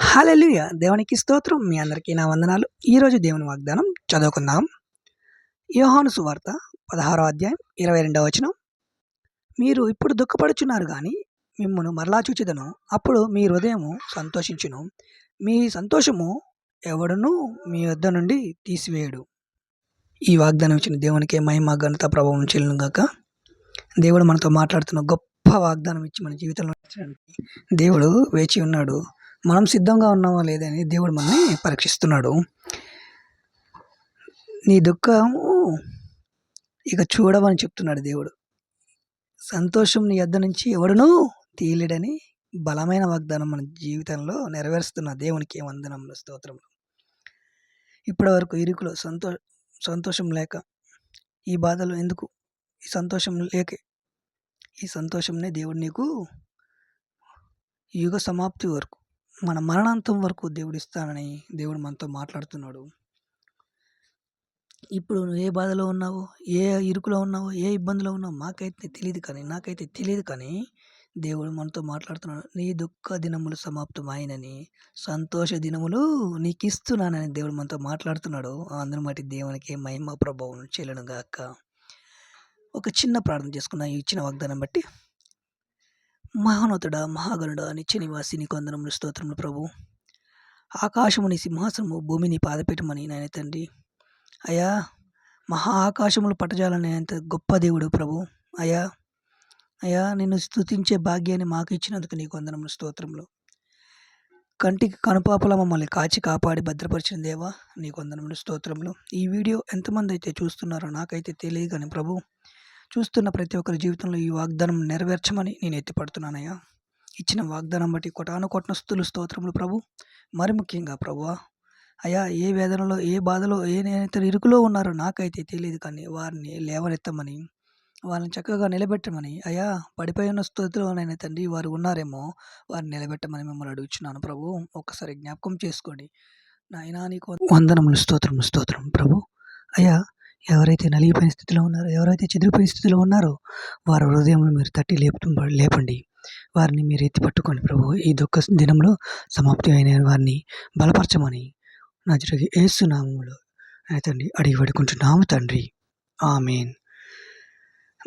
హల్లెలూయ. దేవునికి స్తోత్రం. మీ అందరికీ నా వందనాలు. ఈరోజు దేవుని వాగ్దానం చదువుకుందాం. యోహాను సువార్త పదహారో అధ్యాయం ఇరవై రెండవ వచనం. మీరు ఇప్పుడు దుఃఖపడుచున్నారు కానీ మిమ్మను మరలా చూచిదను. అప్పుడు మీ హృదయము సంతోషించును. మీ సంతోషము ఎవడును మీ వద్ద నుండి తీసివేయడు. ఈ వాగ్దానం ఇచ్చిన దేవునికి మహిమ ఘనత ప్రభావం చెల్లును గాక. దేవుడు మనతో మాట్లాడుతున్న గొప్ప వాగ్దానం ఇచ్చి మన జీవితంలో దేవుడు వేచి ఉన్నాడు. మనం సిద్ధంగా ఉన్నామా లేదని దేవుడు మనల్ని పరీక్షిస్తున్నాడు. నీ దుఃఖము ఇక చూడమని చెప్తున్నాడు దేవుడు. సంతోషం నీ యొద్ద నుంచి ఎవడనూ తీయలేడని బలమైన వాగ్దానం మన జీవితంలో నెరవేరుస్తున్న దేవునికి వందనములు స్తోత్రములు. ఇప్పటి వరకు ఇరుకులో సంతో సంతోషం లేక ఈ బాధలు ఎందుకు? ఈ సంతోషం లేకే. ఈ సంతోషంనే దేవుడు నీకు యుగ సమాప్తి వరకు మన మరణాంతం వరకు దేవుడు ఇస్తానని దేవుడు మనతో మాట్లాడుతున్నాడు. ఇప్పుడు నువ్వు ఏ బాధలో ఉన్నావో ఏ ఇరుకులో ఉన్నావో ఏ ఇబ్బందిలో ఉన్నావో మాకైతే తెలియదు కానీ నాకైతే తెలియదు కానీ దేవుడు మనతో మాట్లాడుతున్నాడు. నీ దుఃఖ దినములు సమాప్తమైనని సంతోష దినములు నీకు ఇస్తున్నానని దేవుడు మనతో మాట్లాడుతున్నాడు. అందరి మట్టి దేవునికి మహిమ ప్రభావం చెల్లను గాక. ఒక చిన్న ప్రార్థన చేసుకున్న ఇచ్చిన వాగ్దానం బట్టి మహానతుడ మహాగణుడ నిత్య నివాసి కొందనములు స్తోత్రములు ప్రభు. ఆకాశముని సింహాసనము భూమిని పాదపీఠమని నాయన తండ్రి. అయా మహా ఆకాశములు పట్టజాలని అంత గొప్ప దేవుడు ప్రభు. అయా అయా నిన్ను స్తుతించే భాగ్యాన్ని మాకు ఇచ్చినందుకు నీకు వందనములు స్తోత్రములు. కంటికి కనుపాపల మమ్మల్ని కాచి కాపాడి భద్రపరిచిన దేవా నీకు వందనములు స్తోత్రములు. ఈ వీడియో ఎంతమంది అయితే చూస్తున్నారో నాకైతే తెలియదు కానీ ప్రభు చూస్తున్న ప్రతి ఒక్కరి జీవితంలో ఈ వాగ్దానం నెరవేర్చమని నేను ఎత్తిపడుతున్నానయ్యా. ఇచ్చిన వాగ్దానం బట్టి కొటానుకొట్న స్థుతులు స్తోత్రములు ప్రభు. మరి ముఖ్యంగా ప్రభువా అయ్యా ఏ వేదనలో ఏ బాధలో ఏ నేనైతే ఇరుకులో ఉన్నారో నాకైతే తెలియదు కానీ వారిని లేవనెత్తమని వాళ్ళని చక్కగా నిలబెట్టమని అయ్యా పడిపోయి ఉన్న స్థితిలోనైనా తండ్రి వారు ఉన్నారేమో వారిని నిలబెట్టమని మిమ్మల్ని అడుగుచున్నాను ప్రభు. ఒక్కసారి జ్ఞాపకం చేసుకోండి. నాయనా నీకు వందనములు స్తోత్రం స్తోత్రం ప్రభు. అయ్యా ఎవరైతే నలిగిపోయిన స్థితిలో ఉన్నారో ఎవరైతే చెదిరిపోయిన స్థితిలో ఉన్నారో వారి హృదయంలో మీరు తట్టి లేపు లేపండి. వారిని మీరు ఎత్తి పట్టుకోండి ప్రభు. ఈ దుఃఖ దినంలో సమాప్తి అయిన వారిని బలపరచమని నా జరిగి ఏసునామంలో తండ్రి అడిగి పడుకుంటున్నాము తండ్రి. ఆమెన్.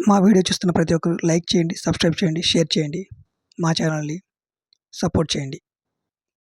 మా వీడియో చూస్తున్న ప్రతి ఒక్కరు లైక్ చేయండి సబ్స్క్రైబ్ చేయండి షేర్ చేయండి. మా ఛానల్ని సపోర్ట్ చేయండి.